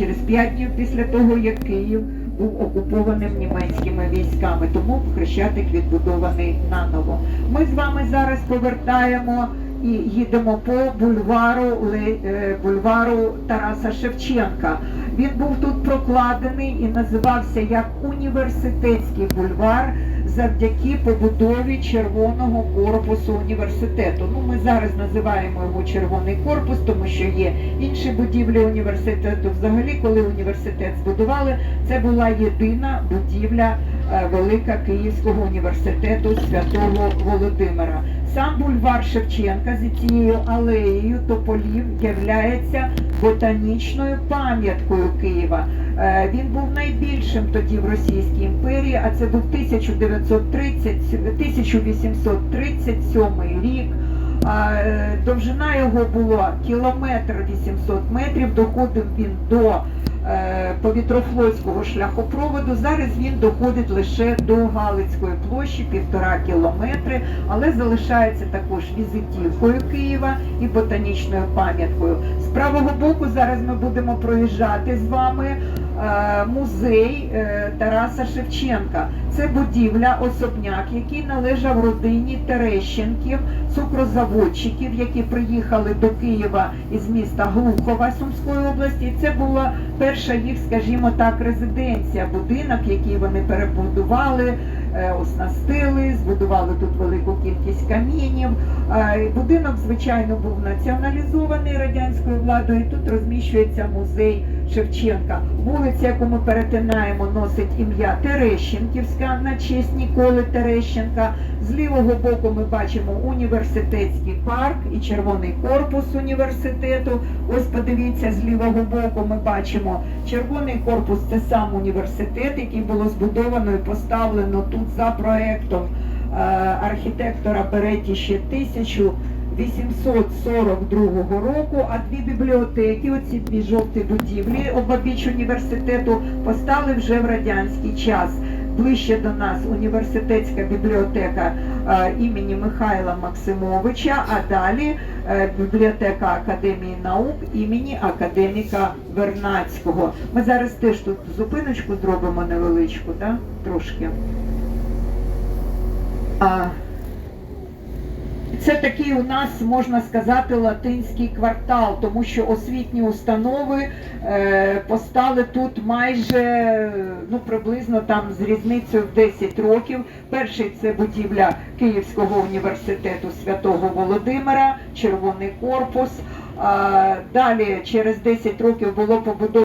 через 5 днів після того, як Київ був окупованим німецькими військами. Тому Хрещатик відбудований наново. Ми з вами зараз повертаємо і їдемо по бульвару е, бульвару Тараса Шевченка. Він був тут прокладений і називався як університетський бульвар завдяки побудові червоного корпусу університету. Ну, ми зараз називаємо його червоний корпус, тому що є інші будівлі університету. Взагалі, коли університет збудували, це була єдина будівля велика Київського університету Святого Володимира. Сам бульвар Шевченка з цією алеєю тополів являється ботанічною пам'яткою Києва. Е, Він був найбільшим тоді в Російській імперії, а це був 1930, 1837 рік. Е, Довжина його була кілометр 800 метрів, доходив він до е, повітрофлотського шляхопроводу. Зараз він доходить лише до Галицької площі, півтора кілометри, але залишається також візитівкою Києва і ботанічною пам'яткою. З правого боку зараз ми будемо проїжджати з вами е, музей е, Тараса Шевченка. Це будівля, особняк, який належав родині Терещенків, цукрозаводчиків, які приїхали до Києва із міста Глухова Сумської області. Це була перша їх, скажімо так, резиденція, будинок, який вони перебудували, е, оснастили, збудували тут велику кількість камінів. Е, Будинок, звичайно, був націоналізований радянською владою. Тут розміщується музей Шевченка. Вулиця, яку ми перетинаємо, носить ім'я Терещенківська на честь Ніколи Терещенка. З лівого боку ми бачимо університетський парк і червоний корпус університету. Ось подивіться, з лівого боку ми бачимо червоний корпус це сам університет, який було збудовано і поставлено тут за проектом е, архітектора Береті ще 1842 року, а дві бібліотеки, оці дві жовті будівлі обабіч університету, постали вже в радянський час. Ближче до нас університетська бібліотека е, імені Михайла Максимовича, а далі е, бібліотека Академії наук імені академіка Вернацького. Ми зараз теж тут зупиночку зробимо невеличку, да? трошки. Це такий у нас, можна сказати, латинський квартал, тому що освітні установи е, постали тут майже ну, приблизно там з різницею в 10 років. Перший це будівля Київського університету Святого Володимира, Червоний корпус. Далі через 10 років було побудовано